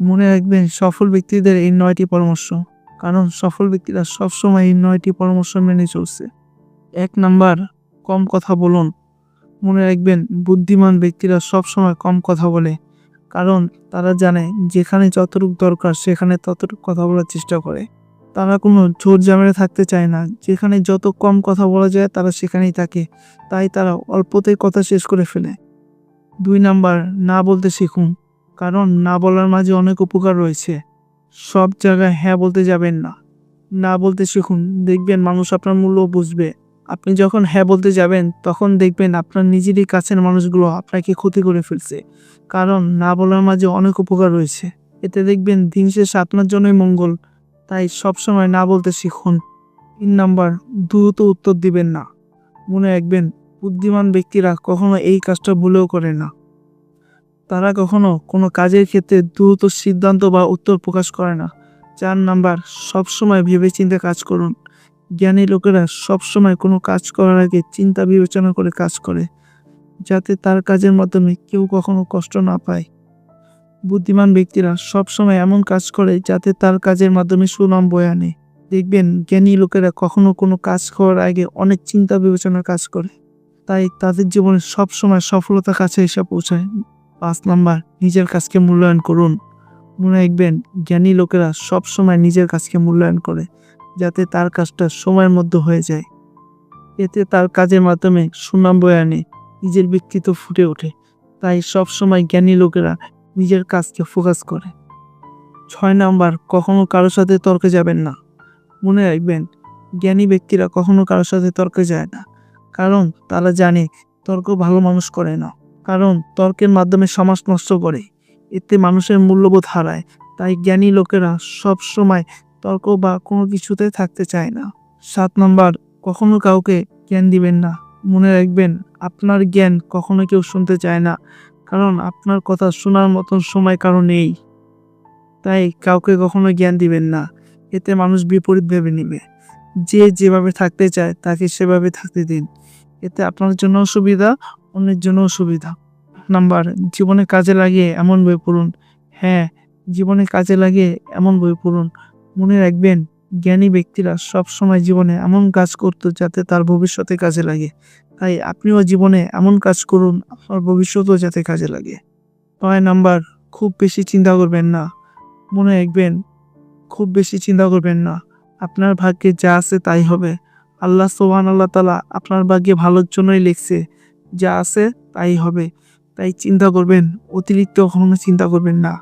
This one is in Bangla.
মনে রাখবেন সফল ব্যক্তিদের এই নয়টি পরামর্শ। কারণ সফল ব্যক্তিরা সবসময় এই নয়টি পরামর্শ মেনে চলছে। এক নাম্বার, কম কথা বলুন। মনে রাখবেন বুদ্ধিমান ব্যক্তিরা সবসময় কম কথা বলে। কারণ তারা জানে যেখানে যতটুকু দরকার সেখানে ততটুকু কথা বলার চেষ্টা করে। তারা কোনো জোর জামেলা থাকতে চায় না। যেখানে যত কম কথা বলা যায় তারা সেখানেই থাকে। তাই তারা অল্পতেই কথা শেষ করে ফেলে। দুই নাম্বার, না বলতে শিখুন। কারণ না বলার মাঝে অনেক উপকার রয়েছে। সব জায়গায় হ্যাঁ বলতে যাবেন না। না বলতে শিখুন, দেখবেন মানুষ আপনার মূল্য বুঝবে। আপনি যখন হ্যাঁ বলতে যাবেন, তখন দেখবেন আপনার নিজেরই কাছের মানুষগুলো আপনাকে ক্ষতি করে ফেলছে। কারণ না বলার মাঝে অনেক উপকার রয়েছে। এতে দেখবেন দিন শেষে আপনার জন্যই মঙ্গল। তাই সবসময় না বলতে শিখুন। তিন নাম্বার, দ্রুত উত্তর দিবেন না। মনে রাখবেন, বুদ্ধিমান ব্যক্তিরা কখনো এই কাজটা ভুলেও করে না। তারা কখনো কোনো কাজের ক্ষেত্রে দ্রুত সিদ্ধান্ত বা উত্তর প্রকাশ করে না। চার নাম্বার, সবসময় ভেবেচিন্তে কাজ করুন। জ্ঞানী লোকেরা সবসময় কোনো কাজ করার আগে চিন্তা বিবেচনা করে কাজ করে, যাতে তার কাজের মাধ্যমে কেউ কখনো কষ্ট না পায়। বুদ্ধিমান ব্যক্তিরা সবসময় এমন কাজ করে যাতে তার কাজের মাধ্যমে সুনাম বয়ে আনে। দেখবেন, জ্ঞানী লোকেরা কখনো কোনো কাজ করার আগে অনেক চিন্তা বিবেচনার কাজ করে, তাই তাদের জীবনে সবসময় সফলতা কাছে এসে পৌঁছায়। পাঁচ নাম্বার, নিজের কাজকে মূল্যায়ন করুন। মনে রাখবেন, জ্ঞানী লোকেরা সব সময় নিজের কাজকে মূল্যায়ন করে, যাতে তার কাজটা সময়ের মধ্যে হয়ে যায়। এতে তার কাজের মাধ্যমে সুনাম বয়ে আনে, নিজের ব্যক্তিত্ব ফুটে ওঠে। তাই সবসময় জ্ঞানী লোকেরা নিজের কাজকে ফোকাস করে। ছয় নাম্বার, কখনো কারোর সাথে তর্কে যাবেন না। মনে রাখবেন, জ্ঞানী ব্যক্তিরা কখনো কারোর সাথে তর্কে যায় না। কারণ তারা জানে, তর্ক ভালো মানুষ করে না। কারণ তর্কের মাধ্যমে সমাজ নষ্ট করে। এতে মানুষের মূল্যবোধ হারায়। তাই জ্ঞানী লোকেরা সব সময় তর্ক বা কোনো কিছুতে থাকতে চায় না। সাত নম্বর, কখনো কাউকে জ্ঞান দিবেন না। মনে রাখবেন, আপনার জ্ঞান কখনো কেউ শুনতে চায় না। কারণ আপনার কথা শোনার মতন সময় কারও নেই। তাই কাউকে কখনো জ্ঞান দিবেন না। এতে মানুষ বিপরীত ভেবে নেবে। যে যেভাবে থাকতে চায়, তাকে সেভাবে থাকতে দিন। এতে আপনার জন্য সুবিধা, অন্যের জন্য সুবিধা। নাম্বার, জীবনে কাজে লাগিয়ে এমন বই পড়ুন। হ্যাঁ জীবনে কাজে লাগিয়ে এমন বই পড়ুন। মনে রাখবেন, জ্ঞানী ব্যক্তিরা সব সময় জীবনে এমন কাজ করতো যাতে তার ভবিষ্যতে কাজে লাগে। তাই আপনিও জীবনে এমন কাজ করুন, আপনার ভবিষ্যতেও যাতে কাজে লাগে। নয় নাম্বার, খুব বেশি চিন্তা করবেন না। মনে রাখবেন, খুব বেশি চিন্তা করবেন না। আপনার ভাগ্যে যা আছে তাই হবে। আল্লাহ সোহান আল্লাহ তালা আপনার ভাগ্যে ভালোর জন্যই লিখছে, যা আছে তাই হবে। তাই চিন্তা করবেন অতিরিক্ত কখনো চিন্তা করবেন না।